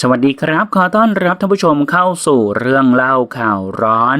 สวัสดีครับ ขอต้อนรับท่านผู้ชมเข้าสู่เรื่องเล่าข่าวร้อน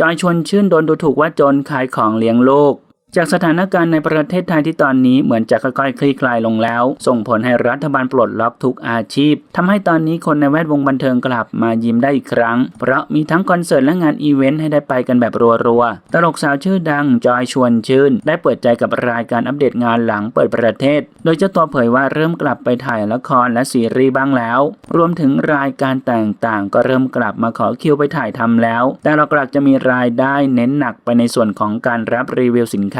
จอยชวนชื่นโดนดูถูกว่าจนขายของเลี้ยงลูก จากสถานการณ์ในประเทศไทยที่ตอนนี้เหมือนจะค่อยๆ คลี่คลายลงแล้ว ส่งผลให้รัฐบาลปลดล็อกทุกอาชีพทำให้ตอนนี้คนในแวดวงบันเทิงกลับมายิ้มได้อีกครั้ง เพราะมีทั้งคอนเสิร์ตและงานอีเวนต์ให้ได้ไปกันแบบรัวๆ ตลกสาวชื่อดังจอยชวนชื่น ได้เปิดใจกับรายการอัปเดตงานหลังเปิดประเทศ โดยเจ้าตัวเผยว่าเริ่มกลับไปถ่ายละครและซีรีส์บ้างแล้ว รวมถึงรายการต่างๆ ก็เริ่มกลับมาขอคิวไปถ่ายทำแล้ว แต่เรากลับจะมีรายได้เน้นหนักไปในส่วนของการรับรีวิวสินค้า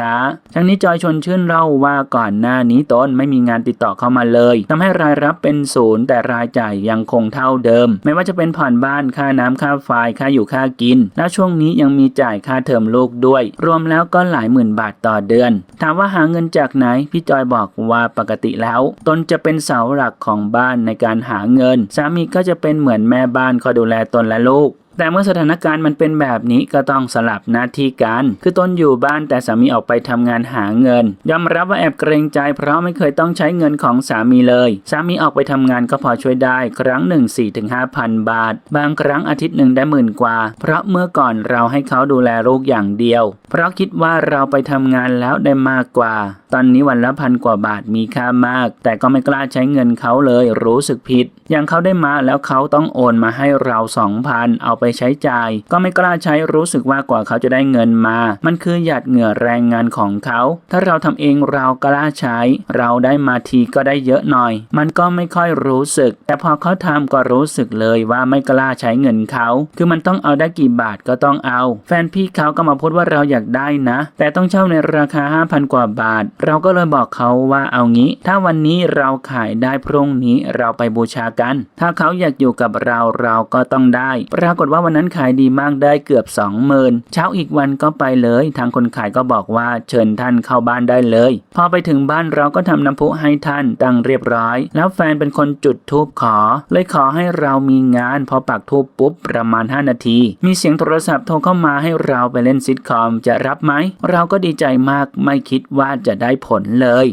ทั้งนี้จอยชนชื่นเล่าว่าก่อนหน้านี้ตนไม่มีงานติดต่อเข้ามาเลยทำให้รายรับเป็นศูนย์แต่รายจ่ายยังคงเท่าเดิม ไม่ว่าจะเป็นผ่อนบ้านค่าน้ำค่าไฟค่าอยู่ค่ากิน และช่วงนี้ยังมีจ่ายค่าเทอมลูกด้วย รวมแล้วก็หลายหมื่นบาทต่อเดือน ถามว่าหาเงินจากไหนพี่จอยบอกว่าปกติแล้ว ตนจะเป็นเสาหลักของบ้านในการหาเงิน สามีก็จะเป็นเหมือนแม่บ้านคอยดูแลตนและลูก แต่เมื่อสถานการณ์มันเป็นแบบนี้ก็ต้องสลับหน้าที่กัน คือตนอยู่บ้านแต่สามีออกไปทำงานหาเงิน ยอมรับว่าแอบเกรงใจ เพราะไม่เคยต้องใช้เงินของสามีเลย สามีออกไปทำงานก็พอช่วยได้ ครั้งหนึ่ง4ถึง5,000บาท บางครั้งอาทิตย์หนึ่งได้หมื่นกว่า เพราะเมื่อก่อนเราให้เขาดูแลลูกอย่างเดียว เพราะคิดว่าเราไปทำงานแล้วได้มากกว่า ตอนนี้วันละพันกว่าบาทมีค่ามาก แต่ก็ไม่กล้าใช้เงินเขาเลย รู้สึกผิด อย่างเขาได้มาแล้วเขาต้องโอนมาให้เราสองพันเอาไปใช้จ่าย ก็ไม่กล้าใช้รู้สึกว่ากว่าเขาจะได้เงินมา มันคือหยาดเหงื่อแรงงานของเขา ถ้าเราทำเองเรากล้าใช้ เราได้มาทีก็ได้เยอะหน่อย มันก็ไม่ค่อยรู้สึก แต่พอเขาทำก็รู้สึกเลยว่าไม่กล้าใช้เงินเขา คือมันต้องเอาได้กี่บาทก็ต้องเอา แฟนพี่เขาก็มาพูดว่าเราอยากได้นะ แต่ต้องเช่าในราคา 5,000 กว่าบาท เราก็เลยบอกเขาว่าเอางี้ ถ้าวันนี้เราขายได้พรุ่งนี้เราไปบูชากัน ถ้าเขาอยากอยู่กับเราเราก็ต้องได้ ปรากฏว่าวันนั้นขายดีมากได้เกือบ 20,000 เช้าอีกวันก็ไปเลย ทางคนขายก็บอกว่าเชิญท่านเข้าบ้านได้เลย พอไปถึงบ้านเราก็ทำน้ำพุให้ท่านตั้งเรียบร้อย แล้วแฟนเป็นคนจุดธูปขอ เลยขอให้เรามีงาน พอปักธูปปุ๊บประมาณ 5 นาที มีเสียงโทรศัพท์โทรเข้ามาให้เราไปเล่นซิทคอมจะรับไหม เราก็ดีใจมากไม่คิดว่าจะได้ผลเลย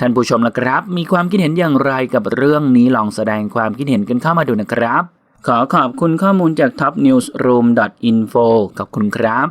ท่านผู้ชมละครับ มีความคิดเห็นอย่างไรกับเรื่องนี้ลองแสดงความคิดเห็นกันเข้ามาดูนะครับ ขอขอบคุณข้อมูลจาก topnewsroom.info ขอบคุณครับ